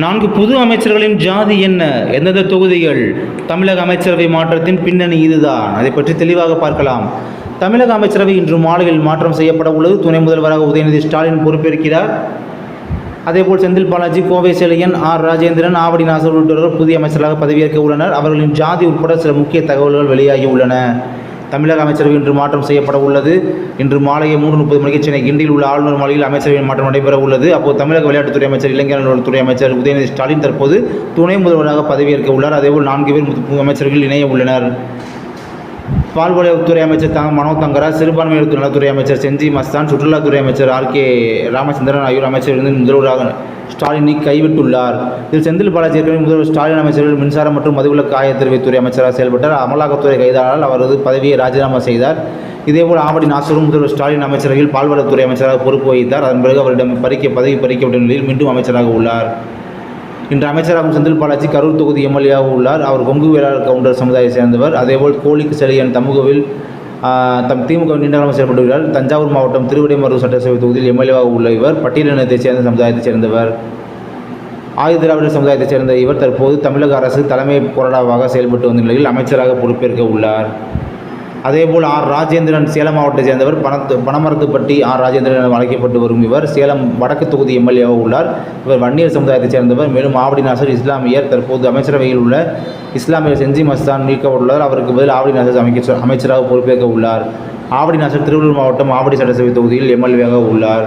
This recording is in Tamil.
நான்கு புது அமைச்சர்களின் ஜாதி என்ன? எந்தெந்த தொகுதிகள்? தமிழக அமைச்சரவை மாற்றத்தின் பின்னணி இதுதான். அதை பற்றி தெளிவாக பார்க்கலாம். தமிழக அமைச்சரவை இன்று மாலையில் மாற்றம் செய்யப்பட உள்ளது. துணை முதல்வராக உதயநிதி ஸ்டாலின் பொறுப்பேற்கிறார். அதேபோல் செந்தில் பாலாஜி கோவை செழியன் ஆர் ராஜேந்திரன் ஆவடி நாசர் உள்ளிட்டவர்கள் புதிய அமைச்சராக பதவியேற்க உள்ளனர். அவர்களின் ஜாதி உட்பட சில முக்கிய தகவல்கள் வெளியாகி உள்ளன. தமிழக அமைச்சரவை இன்று மாற்றம் செய்யப்பட உள்ளது. இன்று மாலையே மூன்று முப்பது மணிக்கு சென்னை கிண்டியில் உள்ள ஆளுநர் மாளிகையில் அமைச்சரவை மாற்றம் நடைபெற உள்ளது. அப்போது தமிழக விளையாட்டுத்துறை அமைச்சர் இளைஞர் துறை அமைச்சர் உதயநிதி ஸ்டாலின் தற்போது துணை முதல்வராக பதவியேற்க உள்ளார். அதேபோல் நான்கு பேர் அமைச்சர்கள் இணைய உள்ளனர். பால்வளத்துறை அமைச்சர் தங்க மனோ தங்கரா சிறுபான்மையினர் நலத்துறை அமைச்சர் செஞ்சி மஸ்தான் சுற்றுலாத்துறை அமைச்சர் ஆர் கே ராமச்சந்திரன் ஆகியோர் அமைச்சரிலிருந்து முதல்வராக ஸ்டாலினை கைவிட்டுள்ளார். இதில் செந்தில் பாலாஜி ஏற்கனவே முதல்வர் ஸ்டாலின் அமைச்சர்கள் மின்சாரம் மற்றும் மதுவிலக்கு ஆயத்தறிவுத்துறை அமைச்சராக செயல்பட்டார். அமலாக்கத்துறை கைதானால் அவரது பதவியை ராஜினாமா செய்தார். இதேபோல் ஆவடி நாசரும் முதல்வர் ஸ்டாலின் அமைச்சரவையில் பால்வளத்துறை அமைச்சராக பொறுப்பு வகித்தார். அதன் பிறகு அவரிடம் பறிக்க பதவி பறிக்கப்பட்ட நிலையில் மீண்டும் அமைச்சராக உள்ளார். இன்று அமைச்சராகும் செந்தில் பாலாஜி கரூர் தொகுதி எம்எல்ஏவாக உள்ளார். அவர் கொங்கு வேளாளர் கவுண்டர் சமுதாயத்தை சேர்ந்தவர். அதேபோல் கோழிக்கு செழியன் தமுகவில் தம் திமுக நீண்டகாலம் செயல்பட்டு தஞ்சாவூர் மாவட்டம் திருவிடைமருது சட்டசபை தொகுதியில் எம்எல்ஏவாக உள்ள இவர் பட்டியலினத்தைச் சேர்ந்த சமுதாயத்தைச் சேர்ந்தவர். ஆயுத திராவிட சமுதாயத்தைச் சேர்ந்த இவர் தற்போது தமிழக அரசு தலைமை போராடாவாக செயல்பட்டு வந்த நிலையில் அமைச்சராக பொறுப்பேற்க உள்ளார். அதேபோல் ஆர் ராஜேந்திரன் சேலம் மாவட்டத்தைச் சேர்ந்தவர் பணத்து பணமரத்துப்பட்டி ஆர் ராஜேந்திரன் என அழைக்கப்பட்டு வரும் இவர். சேலம் வடக்கு தொகுதி எம்எல்ஏவாக உள்ளார். இவர் வன்னியர் சமுதாயத்தைச் சேர்ந்தவர். மேலும் ஆவடி நாசர் இஸ்லாமியர் தற்போது அமைச்சரவையில் உள்ள இஸ்லாமியர் செஞ்சி மஸ்தான் நீக்கப்பட்டுள்ளார் அவருக்கு பதில் ஆவடி நாசர் அமைச்சர் அமைச்சராக பொறுப்பேற்க உள்ளார். ஆவடி நாசர் திருவள்ளூர் மாவட்டம் ஆவடி சட்டசபை தொகுதியில் எம்எல்ஏவாக உள்ளார்.